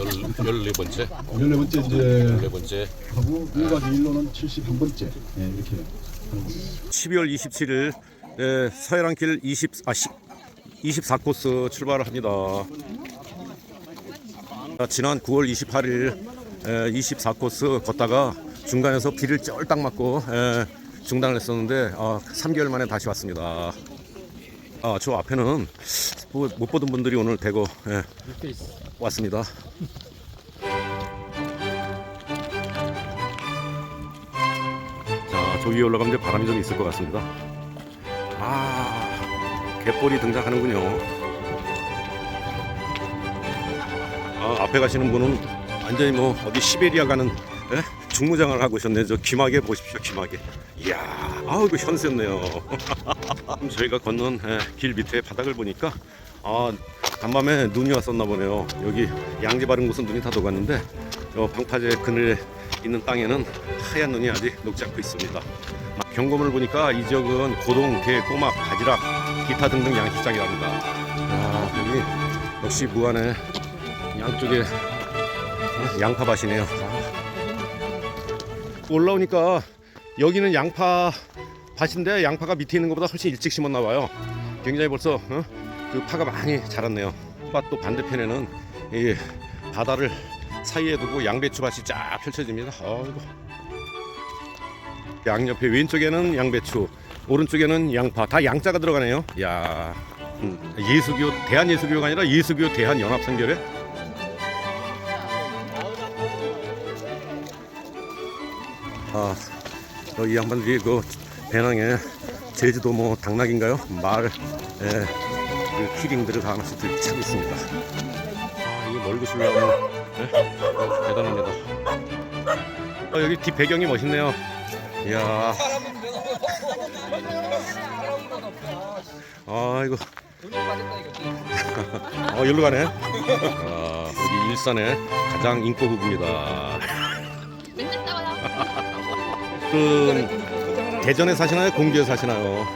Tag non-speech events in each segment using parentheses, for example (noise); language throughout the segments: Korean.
열 열네 번째, 14번째 이제 열네 번째. 하고 일가지 일로는 71번째 예, 이렇게 하는 겁니다. 12월 27일 네, 서해랑길 20, 아, 10, 24코스 출발을 합니다. 아, 지난 9월 28일 에, 24코스 걷다가 중간에서 비를 쩔딱 맞고 에, 중단을 했었는데 아, 3개월 만에 다시 왔습니다. 아, 저 앞에는 뭐, 못 보던 분들이 오늘 대거 예, 왔습니다. 자, 저 위에 올라가면 이제 바람이 좀 있을 것 같습니다. 아, 갯벌이 등장하는군요. 아, 앞에 가시는 분은 완전히 뭐 어디 시베리아 가는 예? 중무장을 하고 오셨네. 저 귀마개 보십시오, 귀마개. 이야, 아우 이거 현수였네요. (laughs) 저희가 걷는 예, 길 밑에 바닥을 보니까 아, 간밤에 눈이 왔었나 보네요. 여기 양지 바른 곳은 눈이 다 녹았는데 저 방파제 그늘에 있는 땅에는 하얀 눈이 아직 녹지 않고 있습니다. 경고문을 보니까 이 지역은 고동, 개, 꼬막, 바지락, 기타 등등 양식장이랍니다. 아, 여기 역시 무안에 양쪽에 어, 양파밭이네요. 아. 올라오니까 여기는 양파 밭인데 양파가 밑에 있는 것보다 훨씬 일찍 심었나 봐요. 굉장히 벌써 어? 그 파가 많이 자랐네요. 밭또 반대편에는 이 바다를 사이에 두고 양배추 밭이 쫙 펼쳐집니다. 어이구. 양옆에 왼쪽에는 양배추, 오른쪽에는 양파. 다 양자가 들어가네요. 야, 음, 예수교 대한 예수교가 아니라 예수교 대한 연합선교회. 아, 여기 양반들이 그 배낭에 제주도 뭐 당락인가요? 말, 예, 그 키링들을 다 하나씩 들고 차고 있습니다. 아, 이거 멀고 술라면 예? 대단합니다. 아, 여기 뒷 배경이 멋있네요. 이야. 아, 이거. (laughs) 어, 여기로 가네. 아, 여기 일산의 가장 인기 부부입니다. 그 대전에 사시나요? 공주에 사시나요?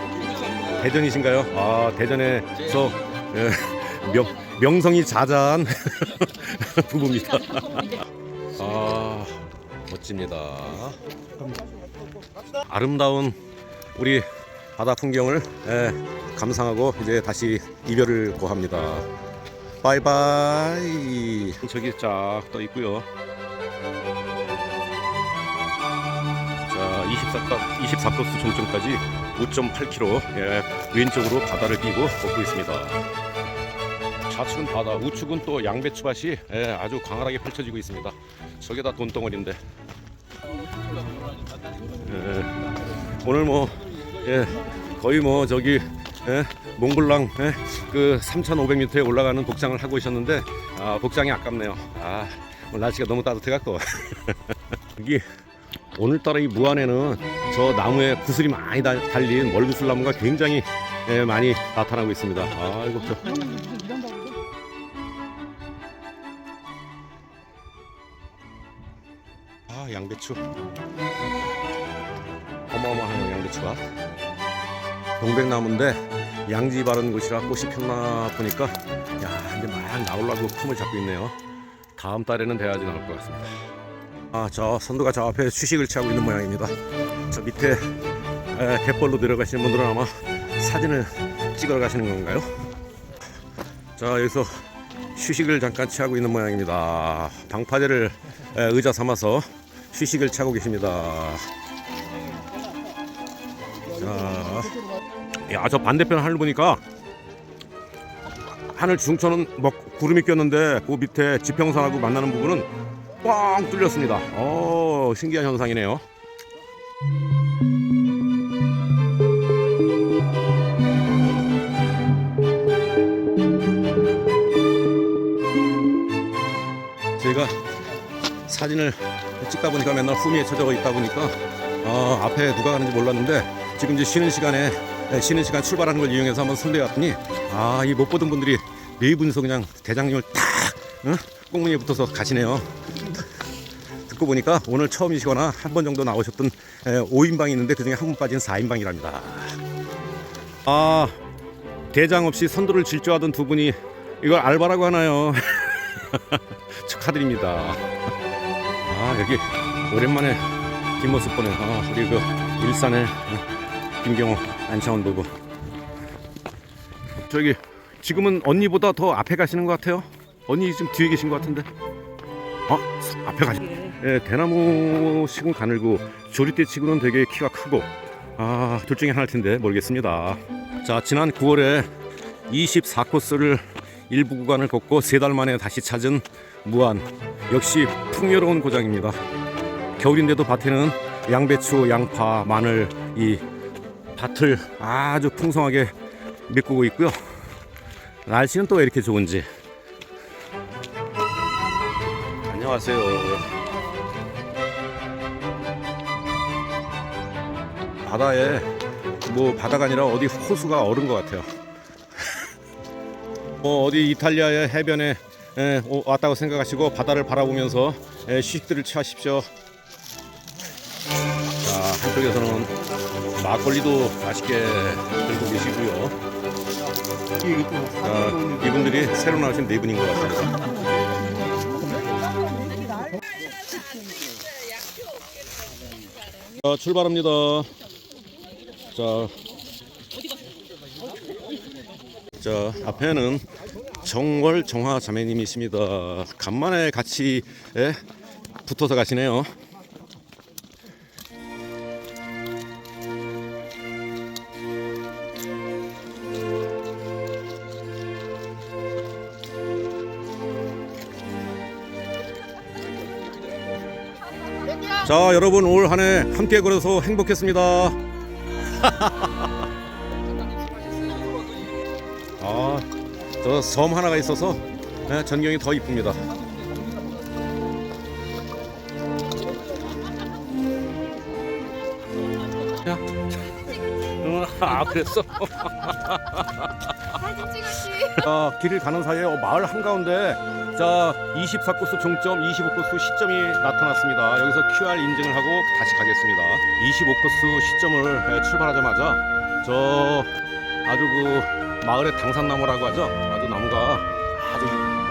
대전이신가요? 아 대전에서 예, 명, 명성이 자자한 (laughs) 부부입니다. 아 멋집니다. 아름다운 우리 바다 풍경을 예, 감상하고 이제 다시 이별을 고합니다. 바이바이. 저기 쫙 떠 있고요. 자, 24, 24코스 종점까지 5.8km 예, 왼쪽으로 바다를 끼고 걷고 있습니다. 좌측은 바다, 우측은 또 양배추밭이 예, 아주 광활하게 펼쳐지고 있습니다. 저게 다 돈덩어리인데. 예, 오늘 뭐 예, 거의 뭐 저기 예, 몽블랑 예, 그 3,500m에 올라가는 복장을 하고 오셨는데 아, 복장이 아깝네요. 아, 오늘 날씨가 너무 따뜻해갖고 (laughs) 여기 오늘따라 이 무안에는 저 나무에 구슬이 많이 달- 달린 멀구슬 나무가 굉장히 예, 많이 나타나고 있습니다. 아이고 저. 아 양배추 어마어마해요 양배추가 동백나무인데 양지 바른 곳이라 꽃이 폈나 보니까 야 이제 막 나오려고 품을 잡고 있네요 다음 달에는 돼야지 나올 것 같습니다 아, 저 선두가 저 앞에 휴식을 취하고 있는 모양입니다. 저 밑에 에, 갯벌로 내려가시는 분들은 아마 사진을 찍으러 가시는 건가요? 자, 여기서 휴식을 잠깐 취하고 있는 모양입니다. 방파제를 에, 의자 삼아서 휴식을 취하고 계십니다. 자, 야, 저 반대편 하늘 보니까 하늘 중천은 뭐 구름이 꼈는데 그 밑에 지평선하고 만나는 부분은 뻥 뚫렸습니다. 어, 신기한 현상이네요. 제가 사진을 찍다 보니까 맨날 후미에 쳐져 있다 보니까 어, 앞에 누가 가는지 몰랐는데 지금 이제 쉬는 시간에 네, 쉬는 시간 출발하는 걸 이용해서 한번 손대봤더니 아 이 못 보던 분들이 네 분이서 그냥 대장님을 딱 어? 꽁무니에 붙어서 가시네요. 듣고 보니까 오늘 처음이시거나 한 번 정도 나오셨던 5인방이 있는데 그중에 한 분 빠진 4인방이랍니다. 아 대장 없이 선두를 질주하던 두 분이 이걸 알바라고 하나요? (laughs) 축하드립니다. 아 여기 오랜만에 뒷모습 보네. 아 우리 그 일산의 김경호 안창원 부부. 저기 지금은 언니보다 더 앞에 가시는 것 같아요. 언니 지금 뒤에 계신 것 같은데. 어 앞에 가시. 예, 대나무 치곤 가늘고 조리대 치고는 되게 키가 크고 아 둘 중에 하나일 텐데 모르겠습니다. 자 지난 9월에 24코스를 일부 구간을 걷고 세 달 만에 다시 찾은 무안 역시 풍요로운 고장입니다. 겨울인데도 밭에는 양배추, 양파, 마늘 이 밭을 아주 풍성하게 메꾸고 있고요. 날씨는 또 왜 이렇게 좋은지. 안녕하세요. 바다에 뭐 바다가 아니라 어디 호수가 얼은 것 같아요. 뭐 (laughs) 어디 이탈리아의 해변에 에, 오- 왔다고 생각하시고 바다를 바라보면서 에, 휴식들을 취하십시오. 자 한쪽에서는 막걸리도 맛있게 들고 계시고요. 자, 이분들이 새로 나오신 네 분인 것 같습니다. 자, 출발합니다. 자, 자 앞에는 정월 정화 자매님이십니다. 간만에 같이 예, 붙어서 가시네요. 자 여러분 올 한 해 함께 걸어서 행복했습니다. (laughs) 아, 저 섬 하나가 있어서 예, 전경이 더 이쁩니다. 야, 응, 아 그랬어. (laughs) 사진 찍었지. 자, 길을 가는 사이에 어, 마을 한가운데 자 24코스 종점 25코스 시점이 나타났습니다. 여기서 QR 인증을 하고 다시 가겠습니다. 25코스 시점을 예, 출발하자마자 저 아주 그 마을의 당산나무라고 하죠. 아주 나무가 아주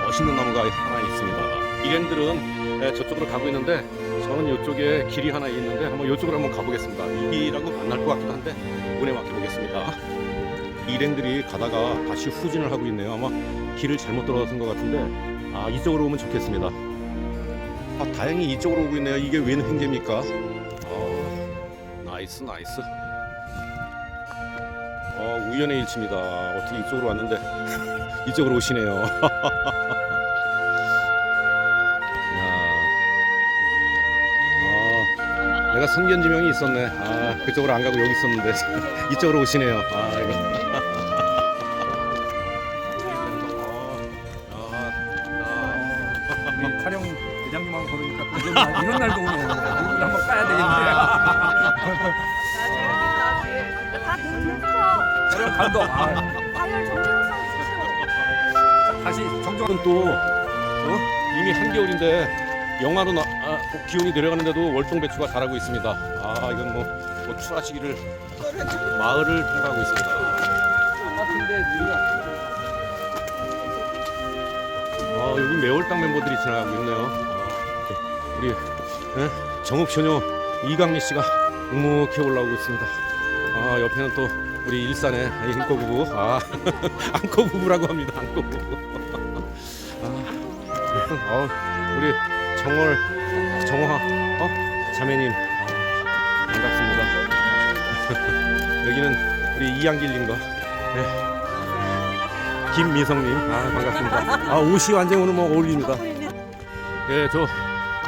멋있는 나무가 하나 있습니다. 일행들은 예, 저쪽으로 가고 있는데 저는 이쪽에 길이 하나 있는데 한번 이쪽으로 한번 가보겠습니다. 이 길하고 만날 것 같기도 한데 운에 맡겨보겠습니다. 일행들이 가다가 다시 후진을 하고 있네요. 아마 길을 잘못 들어선 것 같은데 아 이쪽으로 오면 좋겠습니다. 아 다행히 이쪽으로 오고 있네요. 이게 웬 횡재입니까? 아 나이스 나이스. 어 우연의 일치입니다. 어떻게 이쪽으로 왔는데 (laughs) 이쪽으로 오시네요. (laughs) 야, 아, 내가 선견지명이 있었네. 아 그쪽으로 안 가고 여기 있었는데 (laughs) 이쪽으로 오시네요. 아 이거. 이런, 날, 이런 날도 오네. 얼굴 한번 까야 되겠네. 다 눈부셔. 촬영 감독. 아. 다시 정정. 오늘은 또 어? 이미 한겨울인데 영하로 나, 아, 기온이 내려가는데도 월동 배추가 자라고 있습니다. 아 이건 뭐, 뭐 추라시기를 마을을 통과하고 있습니다. 우리가 아 여기 매월당 멤버들이 지나가고 있네요. 아, 우리 예? 정읍소녀 이강미 씨가 묵묵히 올라오고 있습니다. 아 옆에는 또 우리 일산의 인코 부부, 아 (laughs) 안코 부부라고 합니다. 안코 부부. 아, 어, 우리 정월 정화 어? 자매님 아, 반갑습니다. (laughs) 여기는 우리 이양길님과 네. 김미성님, 아 반갑습니다. 아 옷이 완전 오늘 뭐 어울립니다. 예, 저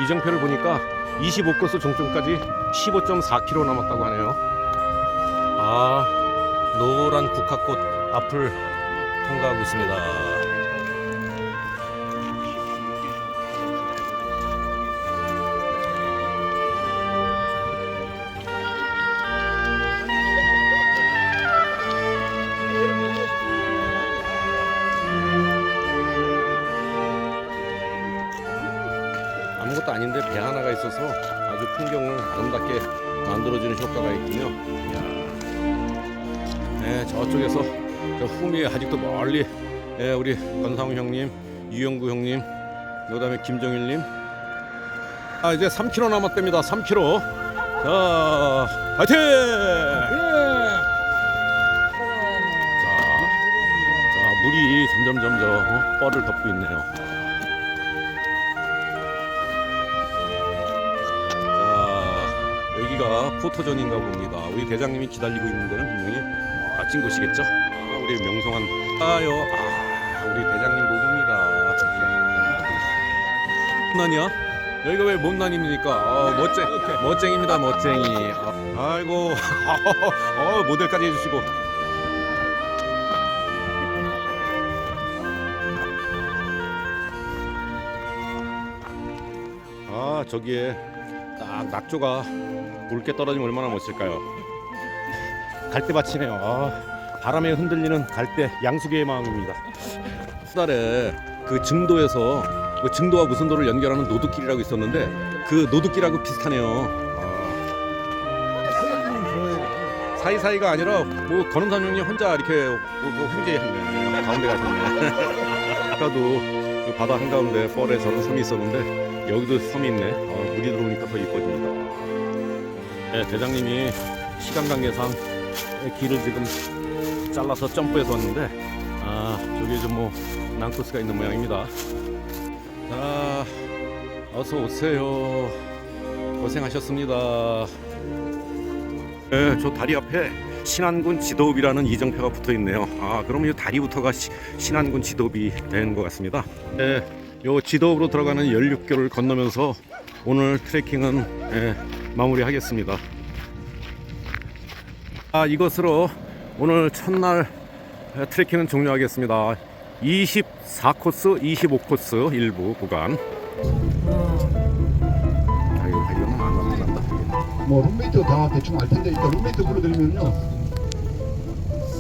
이정표를 보니까 25코스 종점까지 15.4km 남았다고 하네요. 아 노란 국화꽃 앞을 통과하고 있습니다. 아무것도 아닌데 배 하나가 있어서 아주 풍경을 아름답게 만들어주는 효과가 있군요. 이야. 네, 저쪽에서 저 후미에 아직도 멀리 예, 우리 권상우 형님, 유영구 형님, 그다음에 김정일님. 아 이제 3km 남았답니다. 3km. 자, 파이팅! 자, 자 물이 점점 점점 어, 뻘을 덮고 있네요. 포토존인가 봅니다. 우리 대장님이 기다리고 있는 데는 분명히 멋진 곳이겠죠? 아, 우리 명성한 아요, 아, 우리 대장님 모부입니다. 못난이야? 여기가 왜 못난입니까? 어, 멋쟁, 멋쟁입니다, 멋쟁이. 어, 아이고, (laughs) 어, 모델까지 해주시고. 아, 저기에 딱 낙조가 굵게 떨어지면 얼마나 멋질까요? 갈대밭이네요. 아, 바람에 흔들리는 갈대 양수개의 마음입니다. 수달에 그 증도에서 그 증도와 무슨 도를 연결하는 노드길이라고 있었는데 그 노드길하고 비슷하네요. 아. 사이사이가 아니라 뭐 건음산 형님 혼자 이렇게 뭐, 뭐 횡재했네 가운데 가셨네 (laughs) 아까도 그 바다 한가운데 펄에 저런 섬이 있었는데 여기도 섬이 있네 아, 물이 들어오니까 더 이뻐집니다 네, 대장님이 시간 관계상 길을 지금 잘라서 점프해서 왔는데 아 저기 좀뭐 난코스가 있는 모양입니다 자 어서 오세요 고생하셨습니다 네, 저 다리 앞에 신안군 지도읍이라는 이정표가 붙어 있네요. 아, 그럼 이 다리부터가 시, 신안군 지도읍이 되는 것 같습니다. 네, 요 지도읍으로 들어가는 16교를 건너면서 오늘 트레킹은 예, 마무리하겠습니다. 아, 이것으로 오늘 첫날 예, 트레킹은 종료하겠습니다. 24코스, 25코스 일부 구간. 아. 뭐 룸메이트 다 대충 알 텐데 일단 룸메이트 불러드리면요.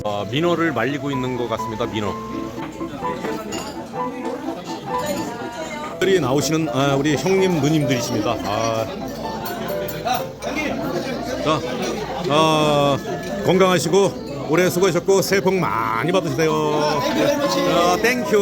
어, 민어를 말리고 있는 것 같습니다. 민어. 들이 나오시는 아, 우리 형님 누님들이십니다. 아. 자, 아, 건강하시고 올해 수고하셨고 새해 복 많이 받으세요. 자, 땡큐.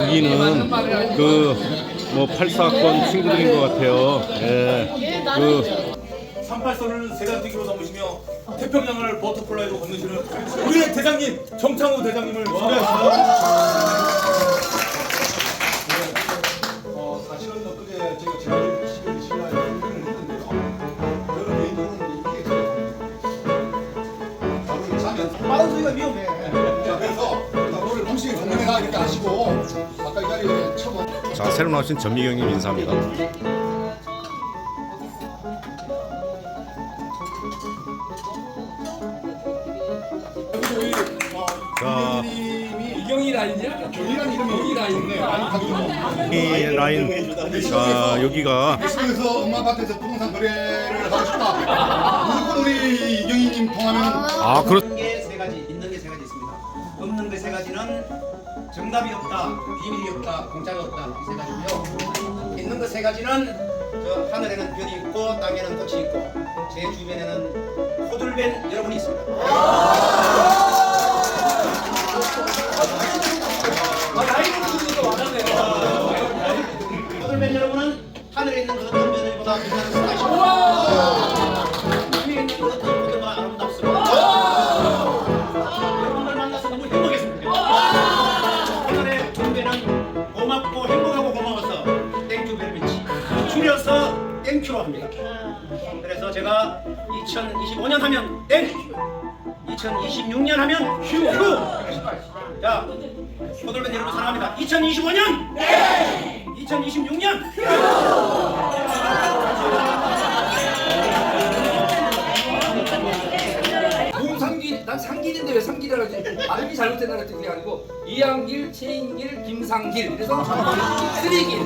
여기는 그뭐 84건 친구들인 것 같아요. 예. 그 38선을 세간뛰기로 넘으시며 태평양을 버터플라이로 건너시는 우리의 대장님 정창우 대장님을 소개하겠습니다. 나오신 전미경님 인사합니다. 자, 이경이 라인이야? 경이란 이름이 라인. 이 라인, 자, 여기가 그래서 엄마 밭에서 부동산 거래를 하고 싶다. 무조건 우리 이경희님 통하면 아, 그렇. 있는 게 세 가지, 있는 게 세 가지 있습니다. 없는 게 세 가지는 정답이 없다, 비밀이 없다, 공짜가 없다 이 세 가지고요. 있는 거세 가지는 저 하늘에는 별이 있고 땅에는 꽃이 있고 제 주변에는 호들벤 여러분이 있습니다. 2025년 하면 땡, 2026년 하면 휴. 휴. 자, 호들밴 여러분 사랑합니다. 2025년! 땡, 2026년! 동상길, 난 상길인데 왜 상길이라고 하지? 발음이 잘못됐나 그랬더니 그게 아니고 이양길, 최인길, 김상길. 그래서 쓰리길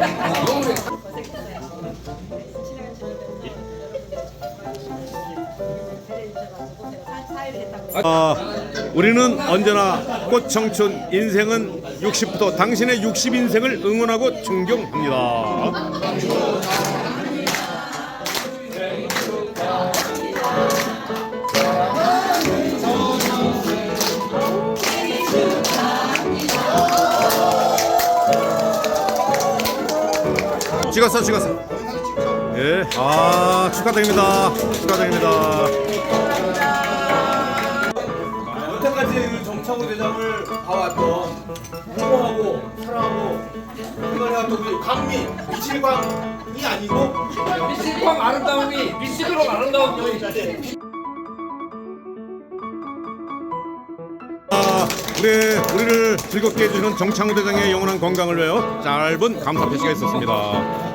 아, 우리는 언제나 꽃 청춘 인생은 60부터 당신의 60 인생을 응원하고 존경합니다. 찍었어 찍었어. 예, 아 축하드립니다 축하드립니다 여태까지 그 정창호 대장을 봐왔던 무모하고 사랑하고 생각해왔던 우리 광미 미칠광이 아니고 미실광 아름다움이 미실으로 아름다운 여인. 아, 우리 우리를 즐겁게 해주는 정창우 대장의 영원한 건강을 위하여 짧은 감사 표시가 있었습니다.